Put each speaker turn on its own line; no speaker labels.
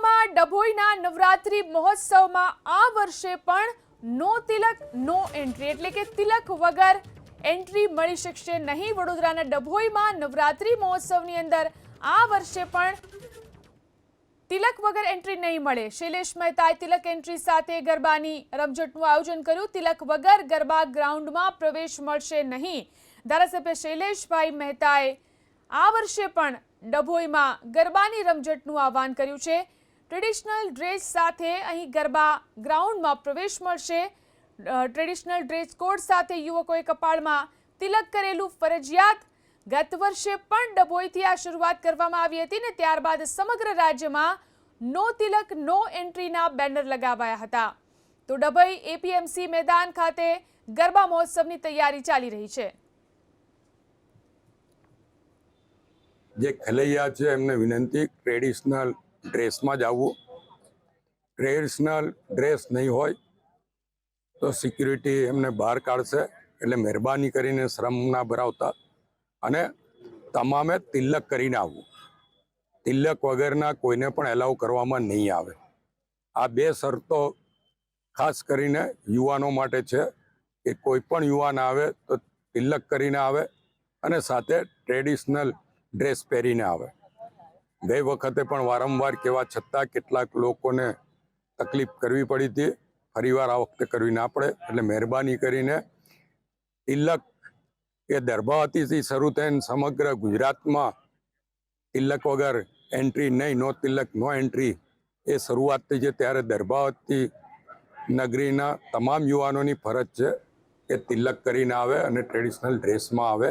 ગરબામાં ડભોઈના નવરાત્રી મહોત્સવમાં આ વર્ષે પણ નો તિલક, નો એન્ટ્રી. એટલે કે તિલક વગર એન્ટ્રી મળી શકશે નહીં. વડોદરાના ડભોઈમાં નવરાત્રી મહોત્સવની અંદર આ વર્ષે પણ તિલક વગર એન્ટ્રી નહીં મળે. શૈલેષ મહેતાએ તિલક એન્ટ્રી સાથે ગરબાની રમઝટનું આયોજન કર્યું. તિલક વગર ગરબા ગ્રાઉન્ડમાં પ્રવેશ મળશે નહીં. ધારાસભ્ય શૈલેષભાઈ મહેતાએ આ વર્ષે પણ ડભોઈમાં ગરબાની રમઝટનું આહવાન કર્યું છે. ટ્રેડિશનલ ડ્રેસ સાથે અહીં ગરબા ગ્રાઉન્ડમાં પ્રવેશ મળશે. ટ્રેડિશનલ ડ્રેસ કોડ સાથે યુવકોએ કપાળમાં તિલક કરેલું ફરજિયાત. ગત વર્ષે પણ ડભોઈથી આ શરૂઆત કરવામાં આવી હતી ને ત્યારબાદ સમગ્ર રાજ્યમાં નો તિલક, નો એન્ટ્રીના બેનર લગાવાયા હતા. તો ડભોઈ એપીએમસી મેદાન ખાતે ગરબા મહોત્સવની તૈયારી ચાલી રહી છે.
જે ખલૈયા છે, એમને વિનંતી, ટ્રેડિશનલ ડ્રેસમાં જ આવવું. ટ્રેડિશનલ ડ્રેસ નહીં હોય તો સિક્યુરિટી એમને બહાર કાઢશે એટલે મહેરબાની કરીને શ્રમ ના ભરાવતા અને તમામે તિલક કરીને આવવું. તિલક વગરના કોઈને પણ એલાઉ કરવામાં નહીં આવે. આ બે શરતો ખાસ કરીને યુવાનો માટે છે કે કોઈ પણ યુવાન આવે તો તિલક કરીને આવે અને સાથે ટ્રેડિશનલ ડ્રેસ પહેરીને આવે. ગઈ વખતે પણ વારંવાર કહેવા છતાં કેટલાક લોકોને તકલીફ કરવી પડી હતી. ફરીવાર આ વખતે કરવી ના પડે, એટલે મહેરબાની કરીને તિલક એ દર્ભાવતીથી શરૂ થઈને સમગ્ર ગુજરાતમાં તિલક વગર એન્ટ્રી નહીં નો તિલક નો એન્ટ્રી એ શરૂઆત થઈ છે. ત્યારે દર્ભાવતી નગરીના તમામ યુવાનોની ફરજ છે કે તિલક કરીને આવે અને ટ્રેડિશનલ ડ્રેસમાં આવે.